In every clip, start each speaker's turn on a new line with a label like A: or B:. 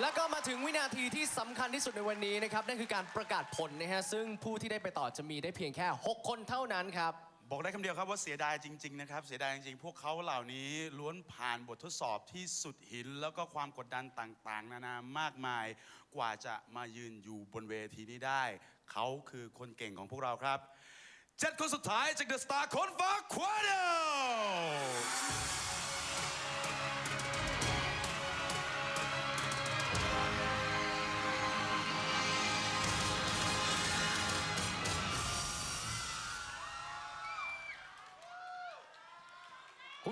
A: แล้วก็มาถึงวินาทีที่สำคัญที่สุดในวันนี้นะครับนั่นคือการประกาศผลนะฮะซึ่งผู้ที่ได้ไปต่อจะมีได้เพียงแค่ 6 คนเท่านั้นครับ
B: บอกได้คำเดียวครับว่าเสียดายจริง ๆ นะครับ เสียดายจริงๆ พวกเขาเหล่านี้ล้วนผ่านบททดสอบที่สุดหิน แล้วก็ความกดดันต่างๆ นานามากมาย กว่าจะมายืนอยู่บนเวทีนี้ได้ เขาคือคนเก่งของพวกเราครับเจ็ดคนสุดท้ายจากเดอะสตาร์คนฟ้าควาเดล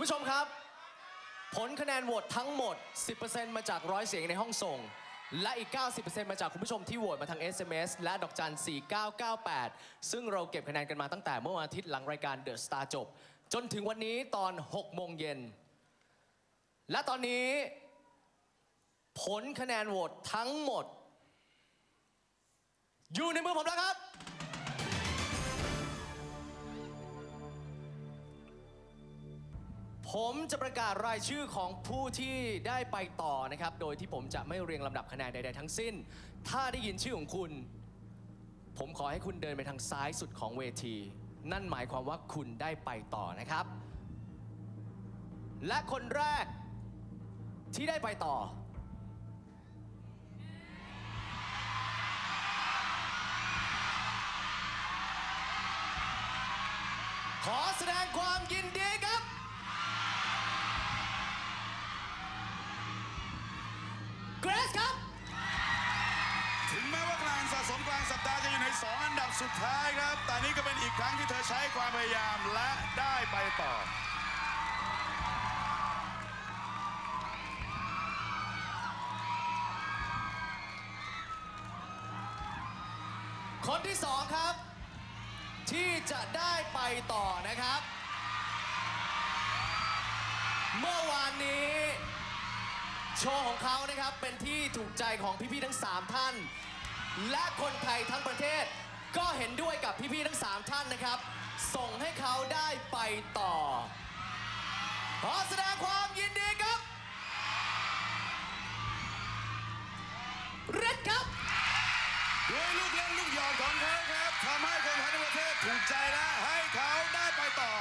A: คุณผู้ชมครับ ผลคะแนนโหวตทั้งหมด 10%มาจากร้อยเสียงในห้องส่ง และอีก 90%มาจากคุณผู้ชมที่โหวตมาทาง SMS และดอกจัน 4998 ซึ่งเราเก็บคะแนนกันมาตั้งแต่เมื่อวันอาทิตย์หลังรายการ The Star จบ จนถึงวันนี้ตอน 6 โมงเย็น และตอนนี้ ผลคะแนนโหวตทั้งหมด อยู่ในมือผมแล้วครับ ผมจะประกาศรายชื่อของผู้ที่ได้ไปต่อนะครับ โดยที่ผมจะไม่เรียงลำดับคะแนนใด ๆ ทั้งสิ้น ถ้าได้ยินชื่อของคุณ ผมขอให้คุณเดินไปทางซ้ายสุดของเวที นั่นหมายความว่าคุณได้ไปต่อนะครับ และคนแรกที่ได้ไปต่อ ขอแสดงความยินดีครับ เกรซครับ
B: ถึงแม้ว่ากลางสะสมกลางสัปดาห์จะอยู่ใน 2 อันดับสุดท้ายครับ แต่นี่ก็เป็นอีกครั้งที่เธอใช้ความพยายามและได้ไปต่อ
A: คนที่สองครับ ที่จะได้ไปต่อนะครับ เมื่อวานนี้ โชว์ของเขานะครับเป็นที่ถูกใจของพี่ๆทั้ง 3 ท่าน และคนไทยทั้งประเทศ ก็เห็นด้วยกับพี่ๆทั้ง 3 ท่านนะครับ ส่งให้เขาได้ไปต่อ ขอแสดงความยินดีครับเรดครับ
B: ด้วยลูกเล่นลูกหยอดของเขาครับทำให้คนไทยทั้งประเทศถูกใจและให้เขาได้ไปต่อ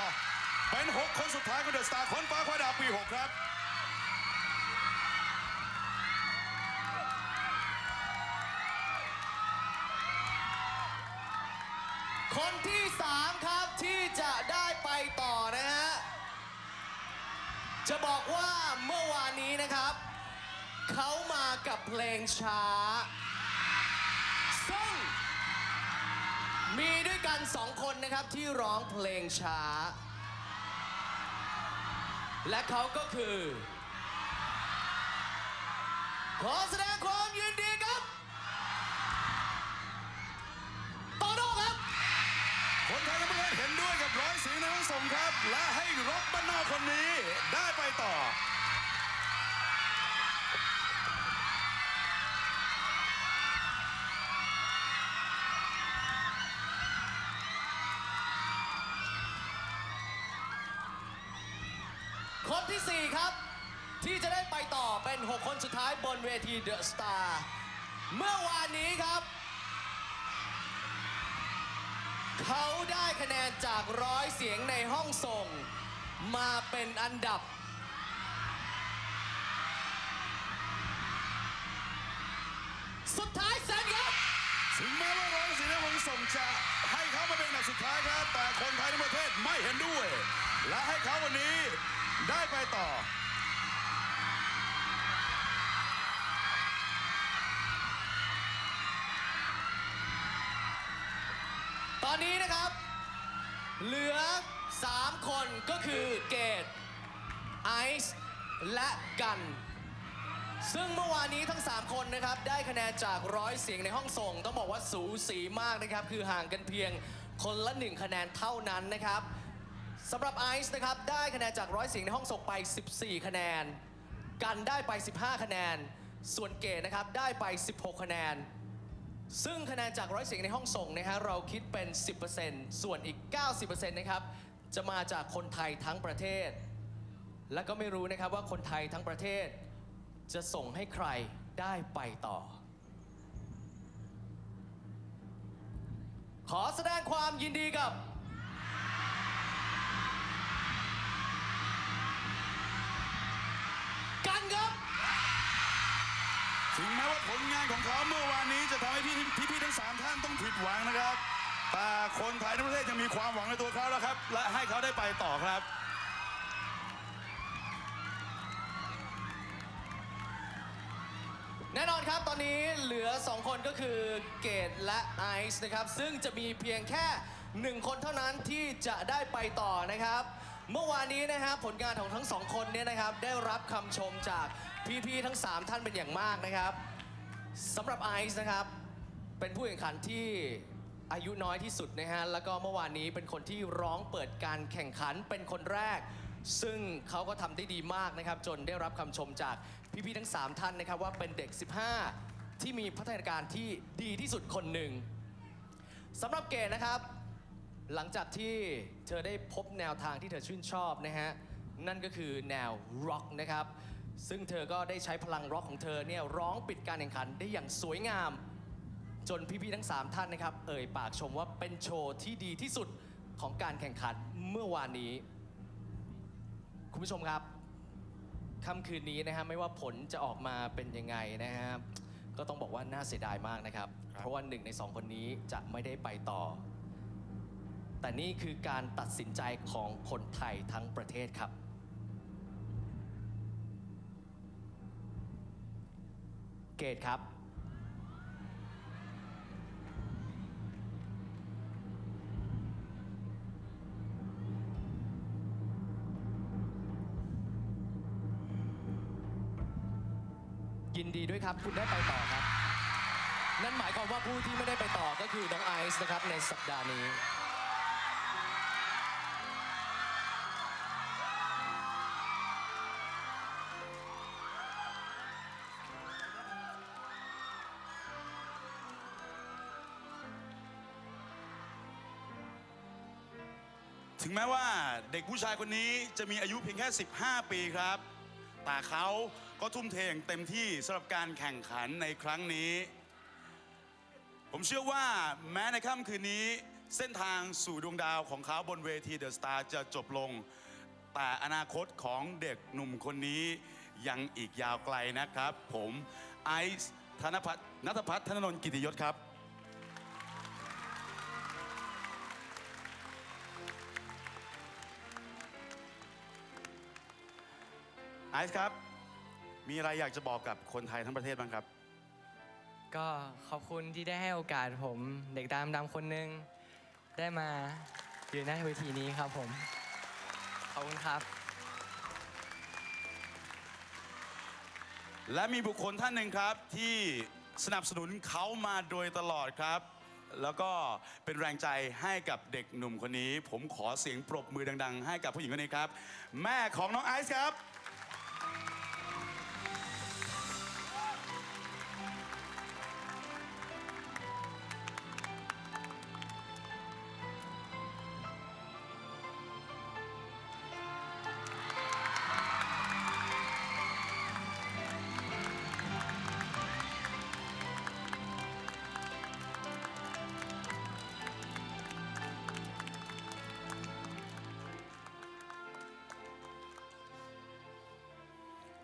B: เป็น 6 คนสุดท้ายของเดอะสตาร์คนฟ้าควายดาวปี 6 ครับ
A: คนที่3ครับที่จะได้ไปต่อนะฮะ จะบอกว่าเมื่อวานนี้นะครับ เขามากับเพลงช้า ซึ่ง มีด้วยกันสองคนนะครับที่ร้องเพลงช้า และเขาก็คือ ขอแสดงความยินดีครับ ค
B: นไทยทั้งประเทศเห็นด้วยกับร้อยเสียงในห้องส่งครับ และให้ร็อกบ้านนอกคนนี้ได้ไปต่อ
A: คนที่ 4 ครับ ที่จะได้ไปต่อเป็น 6 คนสุดท้ายบนเวทีเดอะสตาร์เมื่อวานนี้ครับ เขาได้คะแนนจากร้อยเสียงในห้องส่ง มาเป็นอันดับ สุดท้ายแซนครับ
B: ถึงแม้ว่าร้อยเสียงในห้องส่งจะให้เขามาเป็นอันดับสุดท้ายครับ แต่คนไทยทั้งประเทศไม่เห็นด้วย และให้เขาวันนี้ได้ไปต่อ
A: อนนี้นะครับ เหลือ 3 คนก็คือเกตไอซ์และกัน ซึ่งเมื่อวานนี้ทั้ง 3 คนนะครับ ได้คะแนนจากร้อยเสียงในห้องส่ง ต้องบอกว่าสูสีมากนะครับ คือห่างกันเพียงคนละ 1 คะแนนเท่านั้นนะครับสำหรับไอซ์นะครับ ได้คะแนนจากร้อยเสียงในห้องส่งไป 14 คะแนน กันได้ไป 15 คะแนน ส่วนเกตนะครับได้ไป 16 คะแนน ซึ่งคะแนนจากร้อยเสียงในห้องส่งนะฮะเราคิดเป็น 10%ส่วนอีก 90%นะครับจะมาจากคนไทยทั้งประเทศ และก็ไม่รู้นะครับว่าคนไทยทั้งประเทศ จะส่งให้ใครได้ไปต่อ ขอแสดงความยินดีกับ กันครับ
B: ถึงแม้ว่าผลงานของเขาเมื่อวานนี้จะทำให้พี่พี่พี่ทั้งสามท่านต้องผิดหวังนะครับ แต่คนไทยทั้งประเทศยังมีความหวังในตัวเขาแล้วครับ และให้เขาได้ไปต่อครับ
A: แน่นอนครับตอนนี้เหลือ 2 คนก็คือเกตและไอซ์นะครับ ซึ่งจะมีเพียงแค่ 1 คนเท่านั้นที่จะได้ไปต่อนะครับ เมื่อวานนี้นะครับผลงานของทั้งสองคนเนี่ยนะครับ ได้รับคำชมจากพี่ๆทั้ง 3 ท่านเป็นอย่างมากนะครับสำหรับไอซ์นะครับ เป็นผู้แข่งขันที่อายุน้อยที่สุดนะฮะแล้วก็เมื่อวานนี้เป็นคนที่ร้องเปิดการแข่งขันเป็นคนแรก ซึ่งเขาก็ทำได้ดีมากนะครับ จนได้รับคำชมจากพี่ๆทั้ง 3 ท่านนะครับ ว่าเป็นเด็ก 15 ที่มีพัฒนาการที่ดีที่สุดคนหนึ่งสำหรับเกดนะครับ หลังจากที่เธอได้พบแนวทางที่เธอชื่นชอบนะฮะ นั่นก็คือแนวร็อกนะครับ ซึ่งเธอก็ได้ใช้พลังร็อกของเธอเนี่ยร้องปิดการแข่งขันได้อย่างสวยงาม จนพี่ๆทั้ง 3 ท่านนะครับ เอ่ยปากชมว่าเป็นโชว์ที่ดีที่สุดของการแข่งขันเมื่อวานนี้ คุณผู้ชมครับค่ำคืนนี้นะฮะไม่ว่าผลจะออกมาเป็นยังไงนะฮะก็ต้องบอกว่าน่าเสียดายมากนะครับ
B: รบ
A: เพราะว่าหนึ่งในสองคนนี้จะไม่ได้ไปต่อ แต่นี่คือการตัดสินใจของคนไทยทั้งประเทศครับ เกตครับ ยินดีด้วยครับ คุณได้ไปต่อครับ นั่นหมายความว่าผู้ที่ไม่ได้ไปต่อก็คือน้องไอซ์นะครับในสัปดาห์นี้
B: ถึงแม้ว่าเด็กผู้ชายคนนี้จะมีอายุเพียงแค่ 15 ปีครับ แต่เขาก็ทุ่มเทอย่างเต็มที่สำหรับการแข่งขันในครั้งนี้ ผมเชื่อว่าแม้ในค่ำคืนนี้ เส้นทางสู่ดวงดาวของเขาบนเวทีเดอะสตาร์จะจบลง แต่อนาคตของเด็กหนุ่มคนนี้ยังอีกยาวไกลนะครับ ผมไอซ์ธนพัฒน์นัทพัฒน์ธนนนท์กิติยศครับ อซ์ครับ มีอะไรอยากจะบอกกับคนไทยทั้งประเทศบ้างครับ
C: ก็ขอบคุณที่ได้ให้โอกาสผมเด็กดำดำคนหนึงได้มาอยู่หน้าเวทีนี้ครับผม ขอบคุณครับ
B: และมีบุคคลท่านหนึ่งครับที่สนับสนุนเขามาโดยตลอดครับ แล้วก็เป็นแรงใจให้กับเด็กหนุ่มคนนี้ ผมขอเสียงปรบมือดัง ๆ ให้กับผู้หญิงคนนี้ครับ แม่ของน้องไอซ์ครับ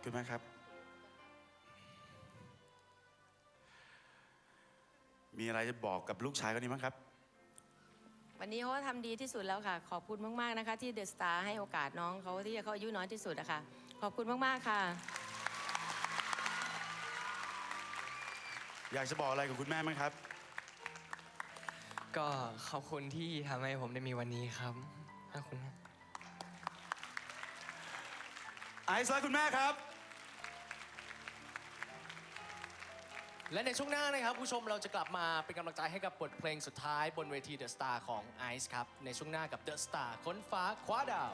B: คุณแม่ครับ มีอะไรจะบอกกับลูกชายคนนี้บ้างครับ
D: วันนี้เขาก็ทำดีที่สุดแล้วค่ะ ขอบคุณมาก ๆ นะคะ ที่เดอะสตาร์ให้โอกาสน้องเขาที่เขาอายุน้อยที่สุดนะคะขอบคุณมาก ๆ ค่ะ
B: อยากจะบอกอะไรกับคุณแม่ไหมครับ
C: ก็ขอบคุณที่ทำให้ผมได้มีวันนี้ครับขอบคุณครับ
B: ไอซ์และคุณแม่ครับ
A: และในช่วงหน้านะครับผู้ชมเราจะกลับมาเป็นกำลังใจให้กับบทเพลงสุดท้ายบนเวที The Star ของ Ice ครับ ในช่วงหน้ากับ The Star ค้นฟ้าคว้าดาว